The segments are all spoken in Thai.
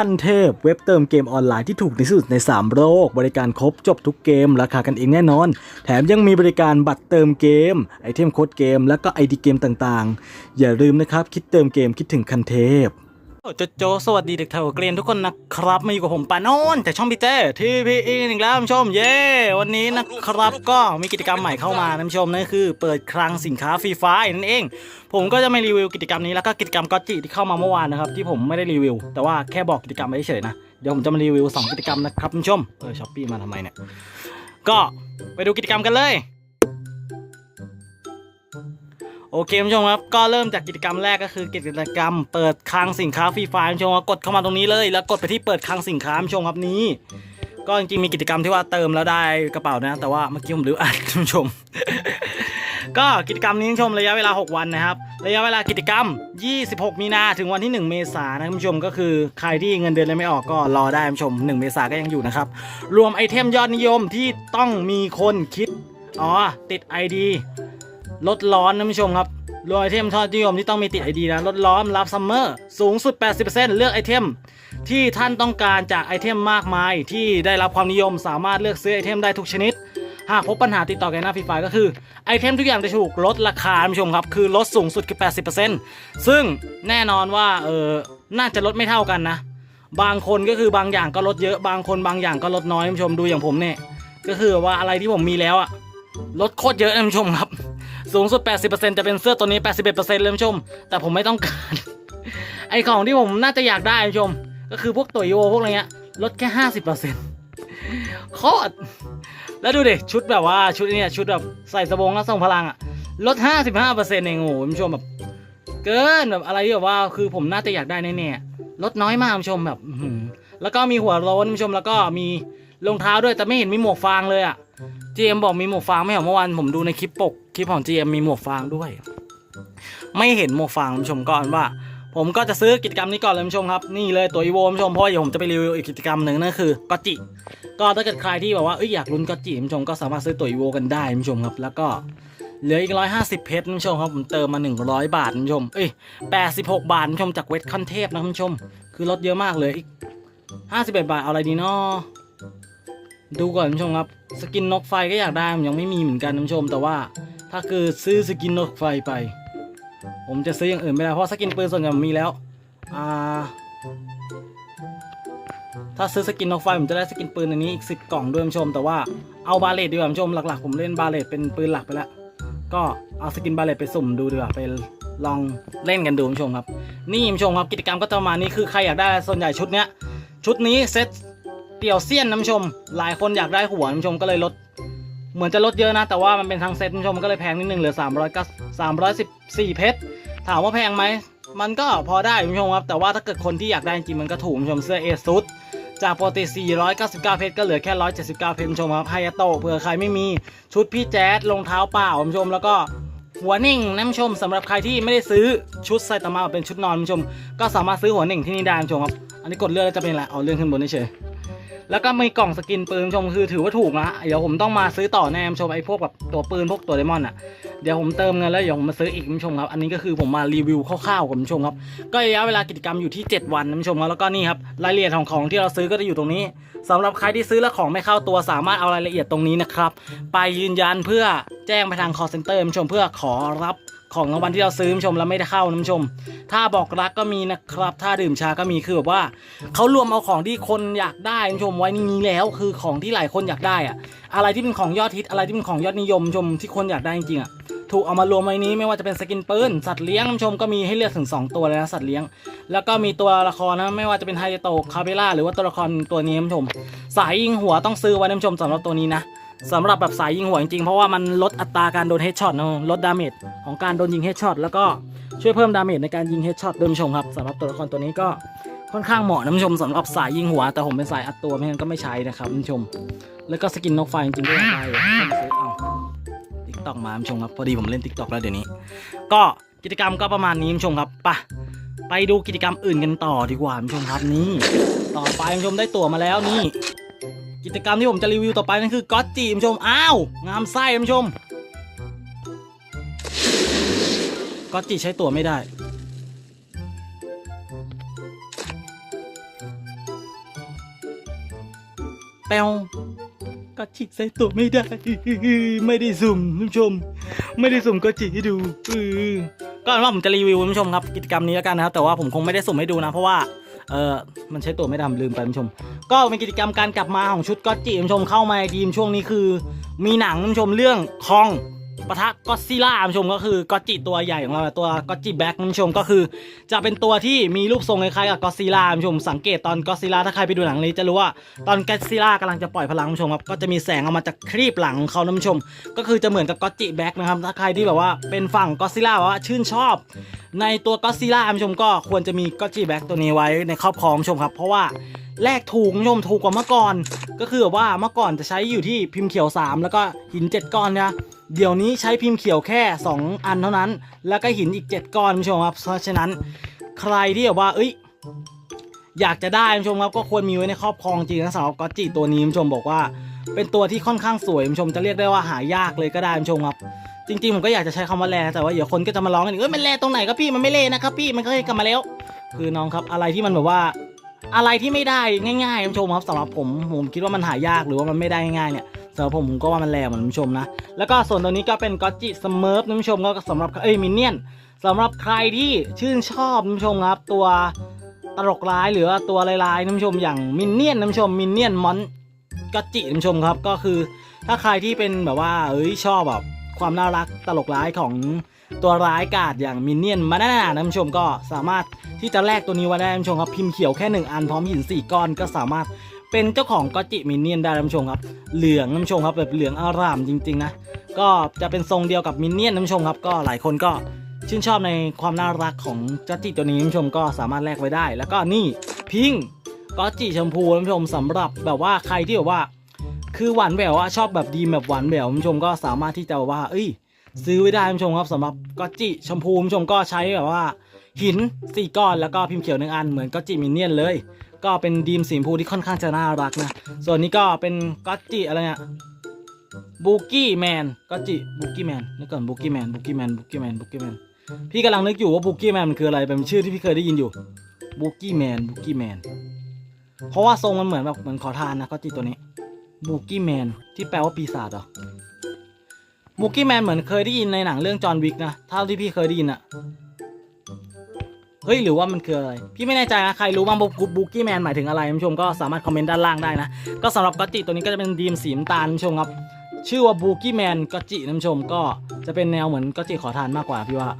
ขั้นเทพเว็บเติมเกมออนไลน์ที่ถูกที่สุดใน 3 โลก บริการครบจบทุกเกม ราคากันเองแน่นอน แถมยังมีบริการบัตรเติมเกม ไอเทมโค้ดเกม และก็ไอดีเกมต่างๆ อย่าลืมนะครับ คิดเติมเกมคิดถึงคันเทพ โจโจสวัสดีเด็กเท่าเกรียนทุกคนนะครับมาอยู่กับผมปานโนนจากช่องพี่เต้ที่พี่อีอีกแล้วท่านผู้ชมเย้วันนี้นะครับก็มีกิจกรรมใหม่เข้ามาท่านผู้ชมนั่นคือ เปิดคลังสินค้าฟรีไฟนั่นเอง ผมก็จะไม่รีวิวกิจกรรมนี้แล้วก็กิจกรรมก็จิที่เข้ามาเมื่อวานนะครับที่ผมไม่ได้รีวิว แต่ว่าแค่บอกกิจกรรมไปเฉยๆนะเดี๋ยวผมจะมารีวิวสองกิจกรรมนะครับท่านผู้ชมเออช้อปปี้มาทำไมเนี่ยก็ไปดูกิจกรรมกันเลย โอเคคุณผู้ชมครับก็เริ่มจากกิจกรรมแรกก็คือกิจกรรม เปิดคลังสินค้าฟรีไฟล์คุณผู้ชมครับกดเข้ามาตรงนี้เลย แล้วกดไปที่เปิดคลังสินค้าคุณผู้ชมครับนี้ ก็จริงๆมีกิจกรรมที่ว่าเติมแล้วได้กระเป๋านะ แต่ว่าเมื่อกี้ผมลืมอ่านคุณผู้ชม ก็กิจกรรมนี้คุณผู้ชมระยะเวลา 6 วันนะครับ ระยะเวลากิจกรรม 26 มีนาถึงวันที่ 1 เมษายนนะคุณผู้ชมก็คือใครที่เงินเดือนเลยไม่ออกก็รอได้คุณผู้ชม 1 เมษายนก็ยังอยู่นะครับรวมไอเทมยอดนิยมที่ต้องมีคนคิดอ๋อติด ID ลดร้อนนะคุณผู้ชมครับรวมไอเทมทอดนิยมที่ต้องมีติดไอดีนะลดร้อนรับซัมเมอร์สูงสุด 80%เลือกไอเทม ที่ท่านต้องการจากไอเทมมากมาย ที่ได้รับความนิยมสามารถเลือกซื้อไอเทมได้ทุกชนิด หากพบปัญหาติดต่อแกนหน้าฟรีไฟก็คือ ไอเทมทุกอย่างจะถูกลดราคาผู้ชมครับ คือลดสูงสุดคือ 80%ซึ่งแน่นอนว่าเออน่าจะลดไม่เท่ากันนะ บางคนก็คือบางอย่างก็ลดเยอะบางคนบางอย่างก็ลดน้อยผู้ชมดูอย่างผมเนี่ยก็คือว่าอะไรที่ผมมีแล้วอะลดโคตรเยอะท่านผู้ชมครับ สูงสุด 80%จะเป็นเสื้อตัวนี้ 81%เลยท่านผู้ชม แต่ผมไม่ต้องการ ไอของที่ผมน่าจะอยากได้ท่านผู้ชม ก็คือพวกตัวโยพวกอะไรเงี้ยลดแค่ 50%โคตรแล้วดูดิชุดแบบว่าชุดเนี่ยชุดแบบใส่สบงแล้วส่งพลังอะลด 55%เองโอ้โหท่านผู้ชมแบบเกินแบบอะไรที่แบบว่าคือผมน่าจะอยากได้แน่ๆลดน้อยมากท่านผู้ชมแบบแล้วก็มีหัวโล้นท่านผู้ชมแล้วก็มี รองเท้าด้วยแต่ไม่เห็นมีหมวกฟางเลยอะ GM บอกมีหมวกฟางไม่เหรอเมื่อวานผมดูในคลิปปกคลิปของ GM มีหมวกฟางด้วย ไม่เห็นหมวกฟางท่านผู้ชมก่อนว่า ผมก็จะซื้อกิจกรรมนี้ก่อนเลยผู้ชมครับนี่เลยตัวอีโวท่านผู้ชมเพราะว่าเดี๋ยวผมจะไปรีวิวอีกกิจกรรมหนึ่งนั่นคือก็จิก็ถ้าเกิดใครที่แบบว่าเอ้ยอยากลุ้นก็จิท่านผู้ชมก็สามารถซื้อตัวอีโวกันได้ท่านผู้ชมครับแล้วก็เหลืออีกร้อยห้าสิบเพชรท่านผู้ชมครับ ผมเติมมาหนึ่งร้อยบาทผู้ชม เอ้ยแปดสิบหกบาทผู้ชมจากเวทคันเทพนะผู้ชม คือลดเยอะมากเลยอีกห้าสิบเอ็ดบาท เอาอะไรดีเนาะ ดูก่อนท่านผู้ชมครับ สกินนกไฟก็อยากได้ผมยังไม่มีเหมือนกันท่านผู้ชม แต่ว่าถ้าคือซื้อสกินนกไฟไป ผมจะซื้ออย่างอื่นไม่ได้เพราะสกินปืนส่วนใหญ่ผมมีแล้วอ่าถ้าซื้อสกินนกไฟผมจะได้สกินปืนอันนี้อีกสิบกล่องด้วยท่านผู้ชม แต่ว่าเอาบาเลตดีกว่าท่านผู้ชมหลักๆ ผมเล่นบาเลตเป็นปืนหลักไปแล้วก็เอาสกินบาเลตไปสุ่มดูดีกว่าไปลองเล่นกันดูท่านผู้ชมครับ นี่ท่านผู้ชมครับกิจกรรมก็จะประมาณนี้คือใครอยากได้ส่วนใหญ่ชุดเนี้ยชุดนี้เซ็ต เตี่ยวเซียนนผู้ชม หลายคนอยากได้หัวนผู้ชมก็เลยลด เหมือนจะลดเยอะนะ แต่ว่ามันเป็นทั้งเซ็ตนผู้ชมก็เลยแพงนิดนึงเหลือ3 0 9 314 เพชร ถามว่าแพงไหม มันก็พอได้นผู้ชมครับ แต่ว่าถ้าเกิดคนที่อยากได้จริงมันก็ถูกนผู้ชมเสื้อเอซุดจากปกติ 499 เพชรก็เหลือแค่ 179 เพชรคุณผู้ชมครับไฮยาโตเผื่อใครไม่มีชุดพี่แจ๊ดรองเท้าเปล่าคุณผู้ชม แล้วก็หัวนิ่งนะคุณผู้ชมสำหรับใครที่ไม่ได้ซื้อชุดไซตามะเป็นชุดนอนคุณผู้ชม ก็สามารถซื้อหัวนิ่งที่นี่ได้คุณผู้ชมครับ อันนี้กดเลือกแล้วจะเป็นอะไรเอาเลื่อนขึ้นบนเฉย แล้วก็มีกล่องสกินปืนชมคือถือว่าถูกนะเดี๋ยวผมต้องมาซื้อต่อแน่ชมไอ้พวกแบบตัวปืนพวกตัวไดมอนด์อะเดี๋ยวผมเติมเงินแล้วเดี๋ยวผมมาซื้ออีกคุณชมครับ อันนี้ก็คือผมมารีวิวคร่าวๆกับคุณชมครับ ก็ระยะเวลากิจกรรมอยู่ที่ 7 วันคุณชมครับแล้วก็นี่ครับรายละเอียดของของที่เราซื้อก็จะอยู่ตรงนี้สำหรับใครที่ซื้อแล้วของไม่เข้าตัวสามารถเอารายละเอียดตรงนี้นะครับไปยืนยันเพื่อแจ้งไปทาง call center คุณชมเพื่อขอรับ ของรางวัลที่เราซื้อชมแล้วไม่ได้เข้านะคุณผู้ชม ถ้าบอกรักก็มีนะครับ ถ้าดื่มชาก็มีคือแบบว่าเขารวมเอาของที่คนอยากได้คุณผู้ชมไว้ในนี้แล้วคือของที่หลายคนอยากได้อะอะไรที่เป็นของยอดฮิตอะไรที่เป็นของยอดนิยมชมที่คนอยากได้จริงๆอะถูกเอามารวมไว้นี้ไม่ว่าจะเป็นสกินปืนสัตว์เลี้ยงท่านผู้ชมก็มีให้เลือกถึง 2 ตัวเลยนะสัตว์เลี้ยง แล้วก็มีตัวละครนะไม่ว่าจะเป็นไฮโตคาเบล่าหรือว่าตัวละครตัวนี้ท่านผู้ชม สายยิงหัวต้องซื้อไว้ท่านผู้ชมสำหรับตัวนี้นะ สำหรับแบบสายยิงหัวจริงๆ เพราะว่ามันลดอัตราการโดนเฮดช็อตนะลดดาเมจของการโดนยิงเฮดช็อตแล้วก็ช่วยเพิ่มดาเมจในการยิงเฮดช็อตด้วยชมครับสำหรับตัวละครตัวนี้ก็ค่อนข้างเหมาะนะชมสำหรับสายยิงหัว แต่ผมเป็นสายอัดตัวไม่งั้นก็ไม่ใช้นะครับชม แล้วก็สกินนกไฟจริงๆก็อยากได้อยู่ต้องซื้อเอาติ๊กต็อกมาชมครับพอดีผมเล่นติ๊กต็อกแล้วเดี๋ยวนี้ ก็กิจกรรมก็ประมาณนี้ชมครับปะไปดูกิจกรรมอื่นกันต่อดีกว่าคุณผู้ชมครับนี่ต่อไปคุณผู้ชมได้ตั๋วมาแล้วนี่ กิจกรรมที่ผมจะรีวิวต่อไปนั่นคือก็อตจีคุณผู้ชม อ้าว งามไส้คุณผู้ชมก็อตจีใช้ตัวไม่ได้ แปวก็จิใส่ตัวไม่ได้ ไม่ได้สุ่มท่านผู้ชม ไม่ได้สุ่มก็จิให้ดูก็อาเป็นว่าผมจะรีวิวท่านผู้ชมครับ กิจกรรมนี้แล้วกันนะครับ แต่ว่าผมคงไม่ได้สุ่มให้ดูนะ เพราะว่า เออมันใช้ตัวไม่ดำลืมไปคุณผู้ชม ก็เป็นกิจกรรมการกลับมาของชุดก็จิคุณผู้ชมเข้ามาในทีมช่วงนี้คือ มีหนังคุณผู้ชมเรื่องคอง ปะทะก็ซิล่าท่านผู้ชมก็คือก็จิตัวใหญ่ของเราตัวก็จิแบ็คท่นผู้ชมก็คือ จะเป็นตัวที่มีรูปทรงคล้ายๆกับก็ซิล่าท่านผู้ชมสังเกตตอนก็ซิล่าถ้าใครไปดูหนังนี้จะรู้ว่าตอนก็ซิล่ากำลังจะปล่อยพลังท่นผู้ชมครับก็จะมีแสงออกมาจากครีบหลังของเขาท่นผู้ชม ก็คือจะเหมือนกับก็จิแบ็คนะครับถ้าใครที่แบบว่าเป็นฝั่งก็ซิล่าว่าชื่นชอบ ในตัวก็ซิล่าท่านผู้ชมก็ควรจะมีก็จิแบ็คตัวนี้ไว้ในครอบครองผู้ชมครับ เพราะว่า แลกถูกท่านผู้ชมถูกกว่าเมื่อก่อน ก็คือแบบว่าเมื่อก่อนจะใช้อยู่ที่พิมพ์เขียว 3 แล้วก็หิน 7 ก้อนนะเดี๋ยวนี้ใช้พิมพ์เขียวแค่ 2 อันเท่านั้น แล้วก็หินอีก 7 ก้อนผู้ชมครับเพราะฉะนั้นใครที่แบบว่า เอ้ย อยากจะได้ผู้ชมครับก็ควรมีไว้ในครอบครองจริงนะสำหรับก็อตจิตัวนี้ผู้ชมบอกว่า เป็นตัวที่ค่อนข้างสวยผู้ชมจะเรียกได้ว่าหายากเลยก็ได้ผู้ชมครับจริงๆผมก็อยากจะใช้คำว่าแร่แต่ว่าเดี๋ยวคนก็จะมาร้องกันอีกเอ้ยมันแร่ตรงไหนครับพี่มันไม่แร่นะครับพี่มันเคยกลับมาแล้ว คือน้องครับอะไรที่มันแบบว่า อะไรที่ไม่ได้ง่ายๆท่านผู้ชมครับสำหรับผมผมคิดว่ามันหายากหรือว่ามันไม่ได้ง่ายๆเนี่ยสำหรับผมผมก็ว่ามันแรงเหมือนนผู้ชมนะ แล้วก็ส่วนตัวนี้ก็เป็นก็จิสเมิร์ฟท่านผู้ชมก็สำหรับเอ้ยมินเนี่ยนสำหรับใครที่ชื่นชอบท่านผู้ชมครับ ตัวตลกร้ายหรือว่าตัวลายๆท่านผู้ชมอย่างมินเนี่ยนท่านผู้ชมมินเนี่ยนมอนก็จิท่านผู้ชมครับก็คือ ถ้าใครที่เป็นแบบว่าเอ้ยชอบแบบความน่ารักตลกร้ายของ ตัวร้ายกาดอย่างมินเนี่ยนมาแน่ๆนะท่านผู้ชมก็สามารถที่จะแลกตัวนี้ไว้ได้ท่านผู้ชมครับพิมพ์เขียวแค่หนึ่งอันพร้อมหินสี่ก้อนก็สามารถเป็นเจ้าของก็จิมินเนี่ยนได้ท่านผู้ชมครับ เหลืองท่านผู้ชมครับแบบเหลืองอารามจริง ๆ นะ ก็จะเป็นทรงเดียวกับมินเนี่ยนท่านผู้ชมครับก็หลายคนก็ชื่นชอบในความน่ารักของกัจิตัวนี้ท่านผู้ชมก็สามารถแลกไว้ได้ แล้วก็นี่พิงกัจจิชมพูท่านผู้ชมสำหรับแบบว่าใครที่แบบว่า คือหวานแหววอะชอบแบบดีแบบหวานแหววท่านผู้ชมก็สามารถที่จะว่าเอ้ย ซื้อไว้ได้ท่านผู้ชมครับสำหรับกัจจิชมพูท่านผู้ชมก็ใช้แบบว่า หินสี่ก้อนแล้วก็พิมพ์เขียวหนึ่งอันเหมือนกัจจิมินเนี่ยนเลย ก็เป็นดีมสีชมพูที่ค่อนข้างจะน่ารักนะส่วนนี้ก็เป็นกัจจิอะไรเนี่ยบุกี้แมนก็จิบุกี้แมนนึกก่อนบุกี้แมนบุกี้แมนบุกี้แมนบุกี้แมนพี่กำลังนึกอยู่ว่าบุกี้แมนมันคืออะไรเป็นชื่อที่พี่เคยได้ยินอยู่บุกี้แมนบุกี้แมนเพราะว่าทรงมันเหมือนแบบเหมือนขอทานนะก็จิตัวนี้บุกี้แมนที่แปลว่าปีศาจเหรอ บุกี้แมนเหมือนเคยได้ยินในหนังเรื่องจอห์นวิกนะเท่าที่พี่เคยได้ยินอะเฮ้ยหรือว่ามันคืออะไร พี่ไม่แน่ใจนะ ใครรู้บ้างบุกี้แมนหมายถึงอะไรนผู้ชมก็สามารถคอมเมนต์ด้านล่างได้นะ ก็สำหรับก็จิตัวนี้ก็จะเป็นดีมสีน้ำตาลนผู้ชมครับ ชื่อว่าบูกี้แมนก็จินผู้ชมก็จะเป็นแนวเหมือนก็จิขอทานมากกว่าพี่ว่า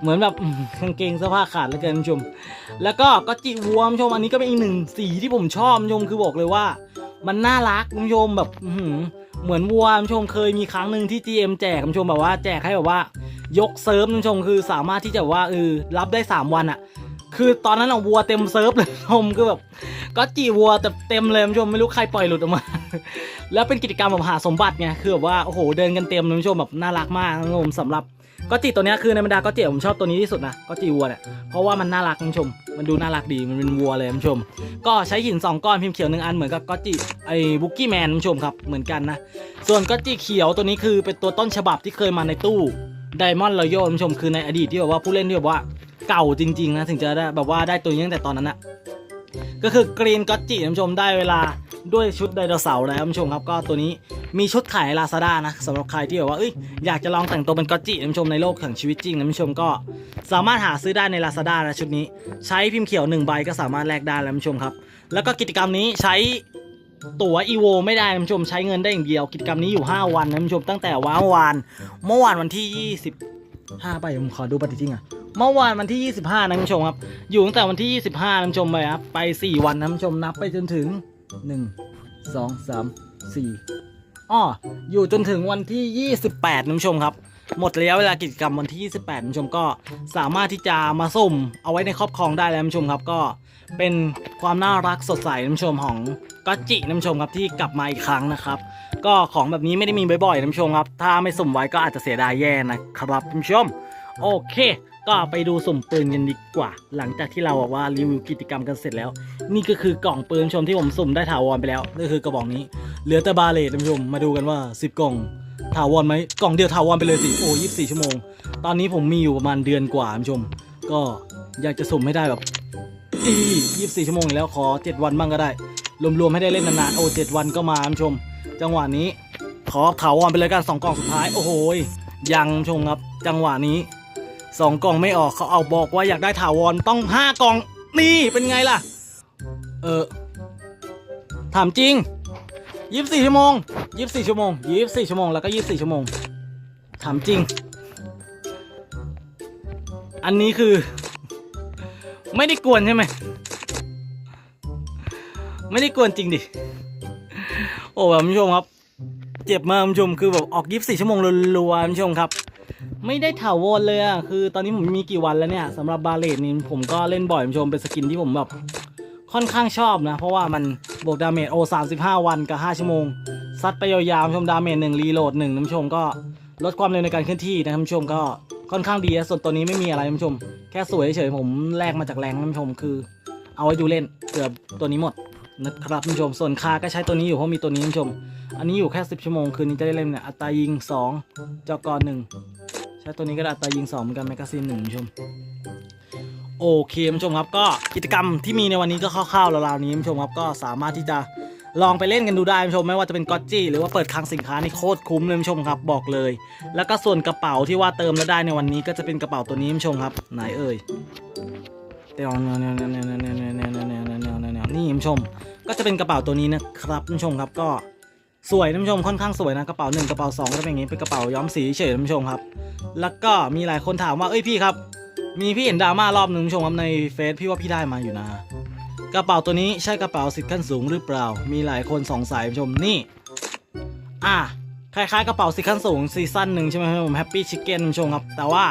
เหมือนแบบกางเกงเสื้อผ้าขาดแล้วกันผู้ชม แล้วก็ก็จิวัวท่านผู้ชมอันนี้ก็เป็นอีกหนึ่งสีที่ผมชอบนผู้ชมคือบอกเลยว่า มันน่ารักนผู้ชมแบบอื เหมือนวัวคุณผู้ชมเคยมีครั้งหนึ่งที่ GM แจกคุณผู้ชมแบบว่าแจกให้แบบว่า ยกเซิร์ฟคุณผู้ชมคือสามารถที่จะว่าเออรับได้ 3 วันอะคือตอนนั้นอะวัวเต็มเซิร์ฟเลยท่านผู้ชมคือแบบก็จีวัวแต่เต็มเลยคุณชมไม่รู้ใครปล่อยหลุดออกมา แล้วเป็นกิจกรรมแบบหาสมบัติไงคือแบบว่าโอ้โหเดินกันเต็มคุณชมแบบน่ารักมากท่านผู้ชมสำหรับ ก็จิตัวนี้คือในบรรดาก็จิผมชอบตัวนี้ที่สุดนะก็จิวัวเนี่ยเพราะว่ามันน่ารักท่านผู้ชม มันดูน่ารักดีมันเป็นวัวเลยท่านผู้ชม ก็ใช้หิน 2 ก้อนพิมพ์เขียวหนึ่งอันเหมือนกับก็จิไอ้บุกกี้แมนท่านผู้ชมครับเหมือนกันนะส่วนก็จิเขียวตัวนี้คือเป็นตัวต้นฉบับที่เคยมาในตู้ไดมอนด์รอยัลท่านผู้ชมคือในอดีตที่แบบว่าผู้เล่นที่แบบว่าเก่าจริงๆนะถึงจะได้แบบว่าได้ตัวนี้ตั้งแต่ตอนนั้นนะ ก็คือกรีนก็จิท่านผู้ชมได้เวลาด้วยชุดไดโนเสาร์แล้วท่านผู้ชมครับก็ตัวนี้มีชุดขายลาซาด้านะสำหรับใครที่แบบว่าเอ้ยอยากจะลองแต่งตัวเป็นก็จิท่านผู้ชมในโลกแห่งชีวิตจริงนะท่านผู้ชมก็สามารถหาซื้อได้ในลาซาด้านะชุดนี้ ใช้พิมพ์เขียว1ใบก็สามารถแลกได้แล้วท่านผู้ชมครับ แล้วก็กิจกรรมนี้ใช้ตั๋วอีโวไม่ได้ท่านผู้ชมใช้เงินได้อย่างเดียวกิจกรรมนี้อยู่ 5 วันนะท่านผู้ชมตั้งแต่ว้าวาน เมื่อวานวันที่ 25ไปผมขอดูปฏิทินอะ เมื่อวานวันที่ 25นะท่านผู้ชมครับ อยู่ตั้งแต่วันที่ 25นะท่านผู้ชมไปครับไป 4 วันนะท่านผู้ชมนับไปจนถึง 1 2 3 4อ้ออยู่จนถึงวันที่ 28นะท่านผู้ชมครับ หมดระยะเวลากิจกรรมวันที่ 28ท่านผู้ชมก็สามารถที่จะมาสุ่มเอาไว้ในครอบครองได้แล้วท่านผู้ชมครับก็เป็นความน่ารักสดใสท่านผู้ชมของกัจจิท่านผู้ชมครับที่กลับมาอีกครั้งนะครับ ก็ของแบบนี้ไม่ได้มีบ่อยๆท่านผู้ชมครับ ถ้าไม่สุ่มไว้ก็อาจจะเสียดายแย่นะครับท่านผู้ชม โอเค ก็ไปดูสุ่มปืนกันดีกว่า หลังจากที่เราบอกว่ารีวิวกิจกรรมกันเสร็จแล้ว นี่ก็คือกล่องปืนชมที่ผมสุ่มได้ถาวรไปแล้วนี่คือกระบอกนี้ เหลือแต่บาเลตท่านผู้ชมมาดูกันว่า 10 กล่องถาวรไหมกล่องเดียวถาวรไปเลยสิโอ้ยี่สิบสี่ชั่วโมง ตอนนี้ผมมีอยู่ประมาณเดือนกว่าท่านผู้ชม ก็อยากจะสุ่มให้ได้แบบยี่สิบสี่ชั่วโมงอีกแล้วขอ 7 วันบ้างก็ได้ รวมๆให้ได้เล่นนานๆโอ้เจ็ดวันก็มาท่านผู้ชม จังหวะนี้ขอถาวรไปเลยกันสองกล่องสุดท้ายโอ้โหยังท่านผู้ชมครับ จังหวะนี้ สองกล่องไม่ออกเขาเอาบอกว่าอยากได้ถาวรต้องห้ากล่อง นี่เป็นไงล่ะ เออถามจริงยี่สิบสี่ชั่วโมงยี่สิบสี่ชั่วโมงยี่สิบสี่ชั่วโมงแล้วก็ยี่สิบสี่ชั่วโมงถามจริง อันนี้คือ ไม่ได้กวนใช่ไหมไม่ได้กวนจริงดิโอ้แบบคุณผู้ชมครับ เจ็บมากคุณผู้ชมคือแบบออกยี่สิบสี่ชั่วโมงรัวๆคุณผู้ชมครับ ไม่ได้ถาวรเลยอะคือตอนนี้ผมมีกี่วันแล้วเนี่ยสำหรับบาเลตนี่ผมก็เล่นบ่อยคุณผู้ชมเป็นสกินที่ผมแบบค่อนข้างชอบนะ เพราะว่ามันบวกดาเมจโอสามสิบห้าวันกับห้าชั่วโมง ซัดไปยาวๆคุณผู้ชมดาเมจหนึ่งรีโหลดหนึ่งคุณผู้ชมก็ลดความเร็วในการเคลื่อนที่นะคุณผู้ชมก็ค่อนข้างดีส่วนตัวนี้ไม่มีอะไรคุณผู้ชม แค่สวยเฉยผมแลกมาจากแรงคุณผู้ชมคือ เอาไว้ดูเล่นเผื่อตัวนี้หมดนะครับคุณผู้ชม ส่วนคาก็ใช้ตัวนี้อยู่เพราะมีตัวนี้คุณผู้ชม อันนี้อยู่แค่ 10 ชั่วโมงคืนนี้จะได้เล่นเนี่ยอัตรายิง 2จ้ากรหนึ่ง ใช้ตัวนี้ก็ได้ตายิงสองเหมือนกันแมกกาซีนหนึ่งชม โอเคผู้ชมครับก็กิจกรรมที่มีในวันนี้ก็คร่าวๆราวๆนี้ผู้ชมครับก็สามารถที่จะลองไปเล่นกันดูได้ผู้ชมไม่ว่าจะเป็นก๊อตจี้หรือว่าเปิดคลังสินค้านี่โคตรคุ้มเลยผู้ชมครับบอกเลย แล้วก็ส่วนกระเป๋าที่ว่าเติมแล้วได้ในวันนี้ก็จะเป็นกระเป๋าตัวนี้ผู้ชมครับไหนเอ่ยเดี๋ยวนี่นี่ชม ก็จะเป็นกระเป๋าตัวนี้นะครับผู้ชมครับก็ สวยท่านผู้ชมค่อนข้างสวยนะกระเป๋าหนึ่งกระเป๋าสองก็เป็นอย่างนี้เป็นกระเป๋าย้อมสีเฉยท่านผู้ชมครับ แล้วก็มีหลายคนถามว่าเอ้ยพี่ครับ มีพี่เห็นดราม่ารอบหนึ่งท่านผู้ชมครับในเฟซพี่ว่าพี่ได้มาอยู่นะกระเป๋าตัวนี้ใช่กระเป๋าสิทธิ์ขั้นสูงหรือเปล่า มีหลายคนสงสัยท่านผู้ชมนี่ อะคล้ายๆกระเป๋าสิทธิ์ขั้นสูงซีซั่นหนึ่งใช่ไหมครับผมแฮปปี้ชิคเก้นท่านผู้ชมครับ แต่ว่า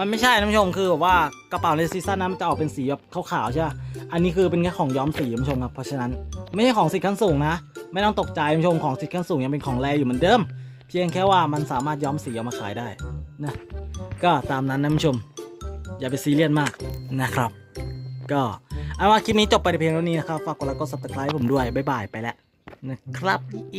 มันไม่ใช่ท่านผู้ชมคือแบบว่ากระเป๋าในซีซั่นนั้นมันจะออกเป็นสีแบบขาวๆใช่ไหมอันนี้คือเป็นแค่ของย้อมสีท่านผู้ชมครับเพราะฉะนั้นไม่ใช่ของสิทธิ์ขั้นสูงนะ ไม่ต้องตกใจคุณผู้ชมของสิทธิ์ขั้นสูงยังเป็นของแรอยู่เหมือนเดิม เพียงแค่ว่ามันสามารถย้อมสีเอามาขายได้นะก็ตามนั้นนะคุณผู้ชม อย่าไปซีเรียสมากนะครับ ก็เอาว่าคลิปนี้จบไปแต่เพียงเท่านี้นะครับฝากกดไลค์กด subscribe ผมด้วยบ๊ายบายไปแล้วนะครับอี